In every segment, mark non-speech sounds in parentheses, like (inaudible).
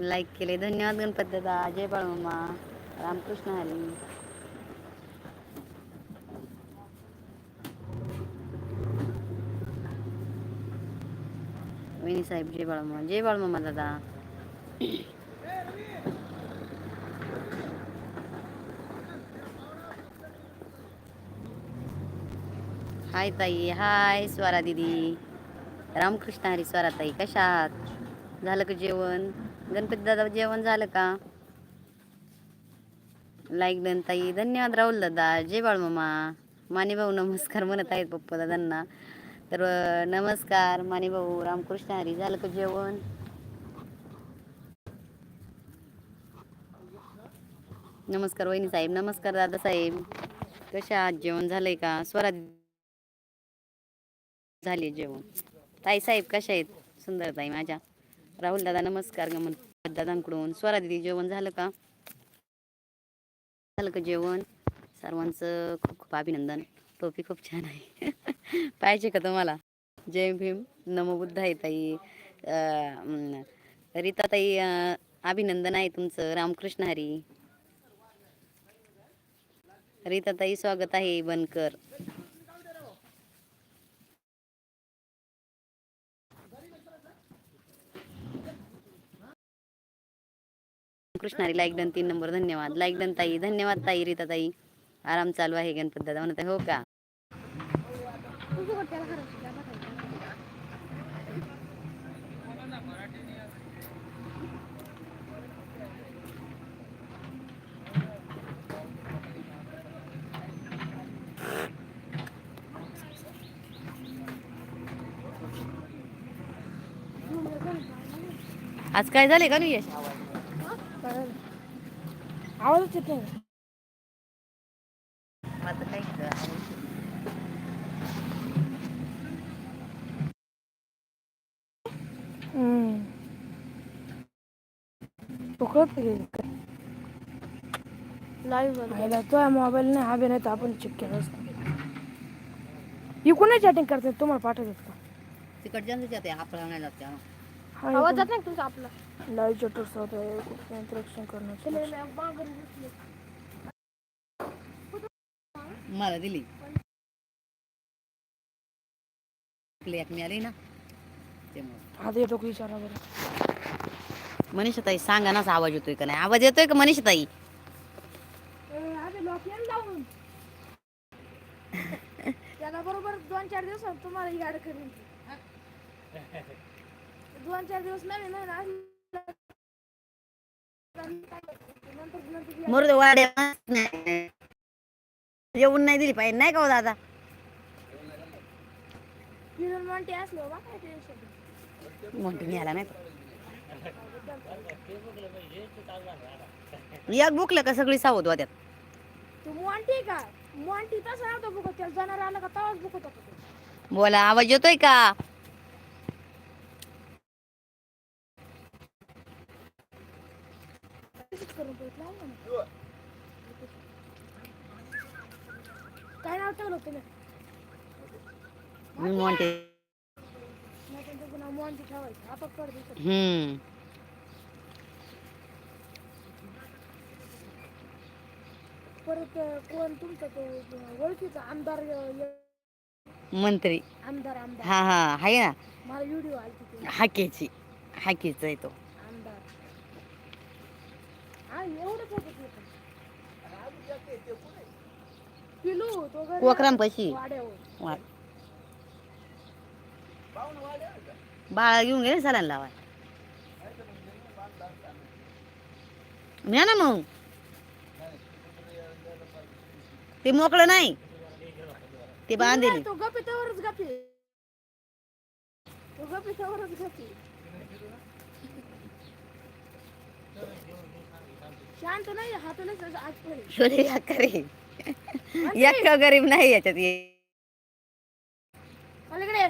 Like केले. धन्यवाद गणपत दादा. जय बाळमामा. रामकृष्ण हरी. विनी साहेब जय बाळमामा. जय बाळमामा दादा. हाय ताई. हाय स्वरा दिदी. रामकृष्ण हरी स्वरा ताई. कशा आहात? झालं का जेवण? गणपती दादा जेवण झालं का? लाईक डन ताई. धन्यवाद राहुल दादा. जय बाळमामा माने भाऊ नमस्कार म्हणत आहेत पप्पा दादांना. तर नमस्कार. माने भाऊ रामकृष्ण हरी. झालं का जेवण? नमस्कार वहिनी साहेब. नमस्कार दादा साहेब. कशा आज जेवण झालंय का? स्वरा झाले जेवण. ताई साहेब कशा आहेत? सुंदर ताई माझ्या. राहुल दादा नमस्कार गमन. दादांकडून. स्वरा दिदी जेवण झालं का? झालं का जेवण? सर्वांचं खूप खूप अभिनंदन. टोपी खूप छान आहे. (laughs) पाहिजे का तुम्हाला? जय भीम. नमो बुद्ध आहे ताई रीता ताई अभिनंदन आहे तुमचं. रामकृष्ण हरी. रीता ताई स्वागत आहे बनकर. कृष्णारी लाईक डन तीन नंबर धन्यवाद. लाईक डन ताई धन्यवाद ताई रीता ताई. आराम चालू आहे गणपत दादा म्हणत हो का? आज काय झाले का नाही यश आवाजच येत नाही आता काय करावं? उकळत लाईव्ह तो मोबाईल नाही हा बी नाही तर आपण चेक केलं असतं इकडून चॅटिंग करतात तुम्हाला पाठवतात का तिकडच्याच जाते आपल्याला नाही जाते हा. आवाज जात नाही तुमचा आपला? लाईव्ह चॅटर्स होत इंटरेक्शन करणं मला दिली. प्लेट मिळाली ना. आता येतो विचारा बरं. मनीषा ताई सांगा नाच आवाज येतोय का नाही? आवाज येतोय का मनीषा ताई त्याला बरोबर दोन चार दिवसात तुम्हाला ही गाडी करून (laughs) दोन चार दिवस मरुद वाड्या नाही दिली पाहिजे नाही का हो दादा असलो बा काय टेन्शन नाही एक बुकलं का सगळी सावध होत्यात तू मोंटी का मोंटी तसं नव्हतं बुकत त्याला जाणार आलं का तवाच बुकत होता तो. बोला आवाज येतोय का तसंच करून बघितलं आहे ना. काय नाव ठेवलं तुम्ही मी म्हणते नाही पण त्याचं नाव मोंटी हम्म. परत कोण तुमचं तो ओळखीचा आमदार मंत्री. आमदार आमदार. हा हा. आहे ना. मला व्हिडिओ आली हाकेची. हाकेचा आहे तो. आमदार. कोकरांपाशी. वाड्यावर. वा- बाळा घेऊन गेले सलान लावाय न्या ना मग. ते मोकळं नाही. ते बांधेल. तो गपी तवरच गपी. तो गपी तवरच गपी. शांत नाही हातूनच आज गरीब नाही याच्यात? ये पलीकडे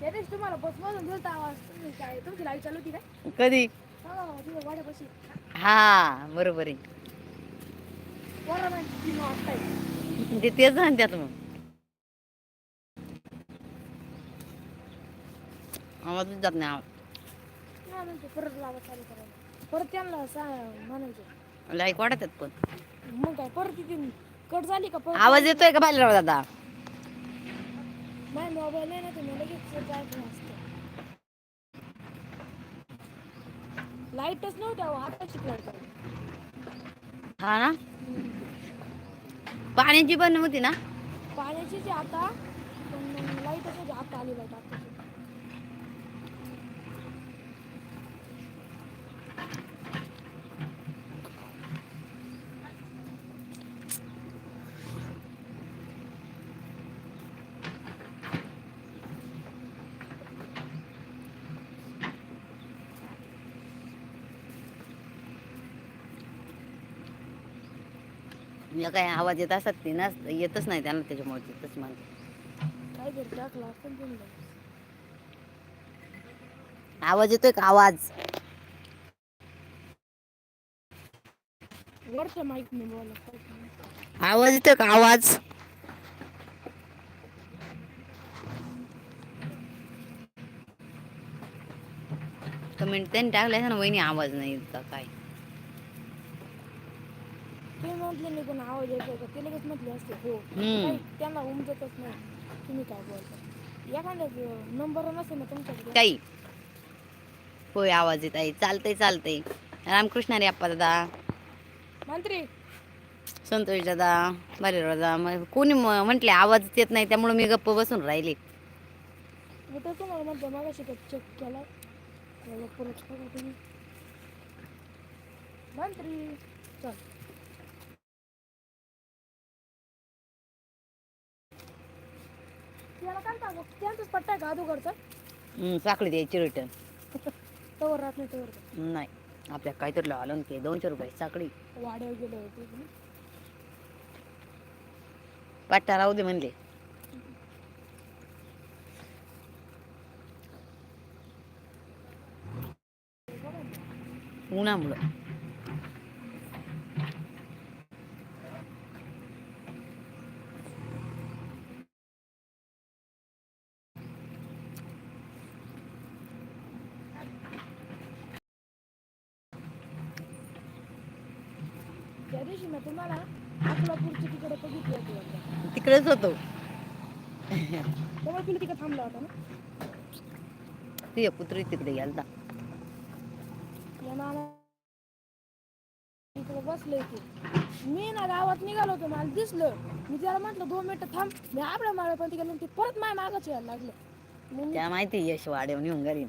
त्या दिवशी तुम्हाला बस मधून दिलता आवाज तुम्ही काय तुमची लाइट चालू होती काय कधी? हा बरोबर आहे. तेच म्हणतात मग. आवाजच जात नाही आवाज. परत लावत चालू करायला परत त्यांना म्हणायचं लाईक वाढतात पण. मग काय परत तिथे कट झाली का परत आवाज येतोय का बाहेर दादा? माझ्या मोबाईल नाही ना तुम्ही लगेच जायचं असतं लाईटच नव्हत्या लाइट आहे. हा ना? पाण्याची पण होती ना? पाण्याची जी आता लाईटच होती आता आली लाइट आताची या काय आवाज येत असतात ते ना येतच नाही त्यांना त्याच्यामुळे तिथंच मला आवाज येतोय का? आवाज. आवाज येतोय का? आवाज. कमेंट त्यांनी टाकले ना वहिनी आवाज नाही येत काय? ते म्हटले नाही पण आवाज येतोय का ते लगेच म्हटले असते हो. नाही, त्यांना उमजतच नाही. तुम्ही काय बोलता? एखाद्या नंबर नसेल ना तुमच्याकडे. काही होय आवाज येत आहे. चालतंय चालतंय. रामकृष्ण रे अप्पा दादा. मंत्री. संतोष दादा बरे दादा. मग कोणी म्हंटले आवाज येत नाही त्यामुळे मी गप्प बसून राहिले. मी तर तुम्हाला म्हणतो मागाशी चेक केला. त्याला परत बघा तुम्ही. मंत्री चल. त्याला काय सांगू? त्यांचाच पट्टा आहे का अदोगरचा हम्म, साखळी द्यायची रिटर्न (laughs) तवर राहत नाही तवर नाही. आपल्या काहीतरी लावलं ना ते दोनशे रुपये साखळी. वाड्यावर गेले होते तुम्ही. पट्टा राहू दे म्हणले. उन्हामुळं. दिवशी मी तुम्हाला अकलापूरची तिकडे बघितली होती वाटतं. तिकडेच होतो. तुम्ही तिकडे थांबला होता ना? तुझ्या पुत्री तिकडे गेलता. या नाना इकडे बसले ते मी ना गावात निघालो होतो मला दिसलं. मी त्याला म्हटलं दोन मिनिटं थांब मी आपल्या माळे पण तिकडे ते परत माझ्या मागच यायला लागलं. मग मी- त्या माहिती यश वाढेव नेऊन घरी.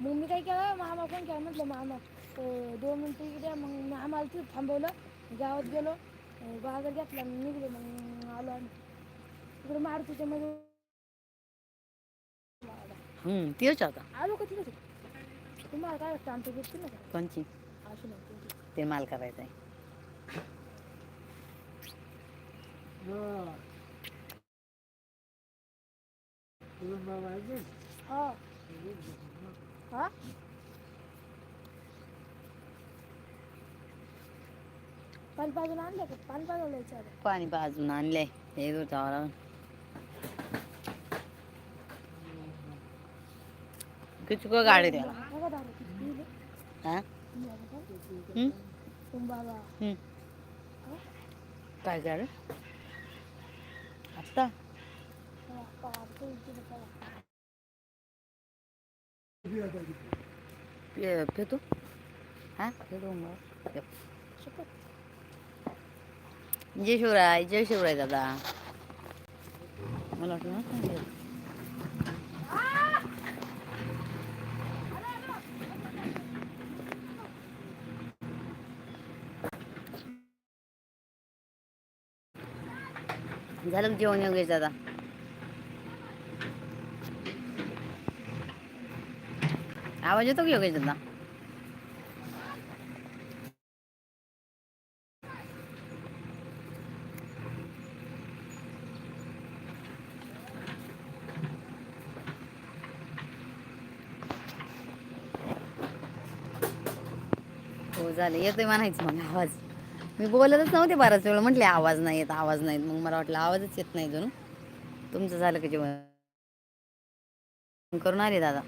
मग मी काय केलं मामा पण केलं म्हटलं मामा अं, दोन मिनिटं इकडे. मग मी आम्हाला तिथं थांबवलं. गावात गेलो बाजार घेतला निघलो मग आलो आम्ही. इकडे मारुतीच्या मध्ये हम्म तीच आलो का तिथे तुम्हाला काय वाटतं आमच्या गोष्टी ना कोणची? नाही. ते माल करायचा आहे हा. हा? पाणी पाजून आणलं का पाणी पाजवलं आता पाणी बाजून आणलंय हे होता किती को गाडी त्याला बघा दारू किती पिली. हा तुम्ही बघा का? हम्म? तुम्ही बाबा हम्म. काय गाडी आत्ता हा, पहा, तुम्ही तिथं पहा. पे- पेतो हा पेतो मग. शपथ. जय शिवराय जय शिवराय दादा. मला वाटलं ना झालं जेवण योगेश दादा? आवाज येतो की योगेश दादा? हो झालं. येतोय म्हणायचं मग आवाज. मी बोलतच नव्हते बराच वेळ. म्हटले आवाज नाही येत आवाज नाही मग मला वाटलं आवाजच येत नाही जणू तुमचं झालं का जेवण? करून आले दादा.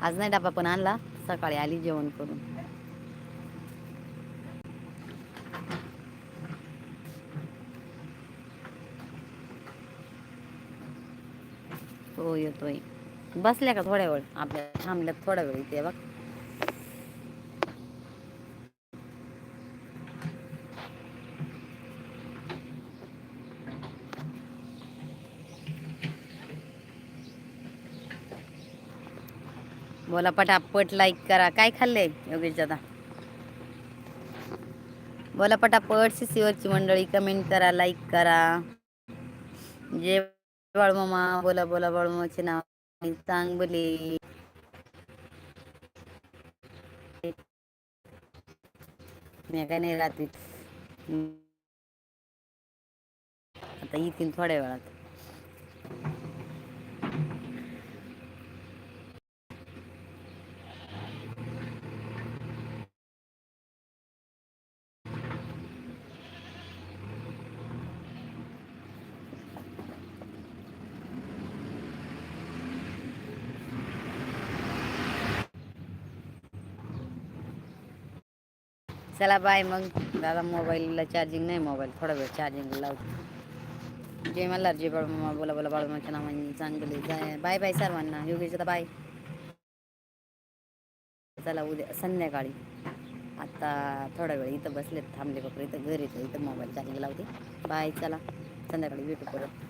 आज नाही डबा पण आणला. सकाळी आली जेवण करून. हो येतोय. बसल्या का थोड्या वेळ? आपल्या थांबल्यात थोडा वेळ इथे बघ. बोला पटापट लाईक करा. काय खाल्ले योगेश दादा? बोला पटापट शिसीवरची मंडळी कमेंट करा लाईक करा. जे बाळमामा बोला बोला बाळमामाचे नाव चांगले. मी नाही रात्री आता येतील थोड्या वेळात. चला बाय मग. दादा मोबाईलला चार्जिंग नाही मोबाईल थोडा वेळ चार्जिंग लावतो. जय मल्हार जय बाळमामा बोला बोला बाळमामाच्या नावाने चांगले जाय बाय बाय सर्वांना. योगेश दादा बाय. चला उद्या संध्याकाळी. आता थोडा वेळ इथं बसलेत थांबले कपडे इथं घरी इथं मोबाईल चार्जिंग लावते. बाय चला. संध्याकाळी भेटू परत.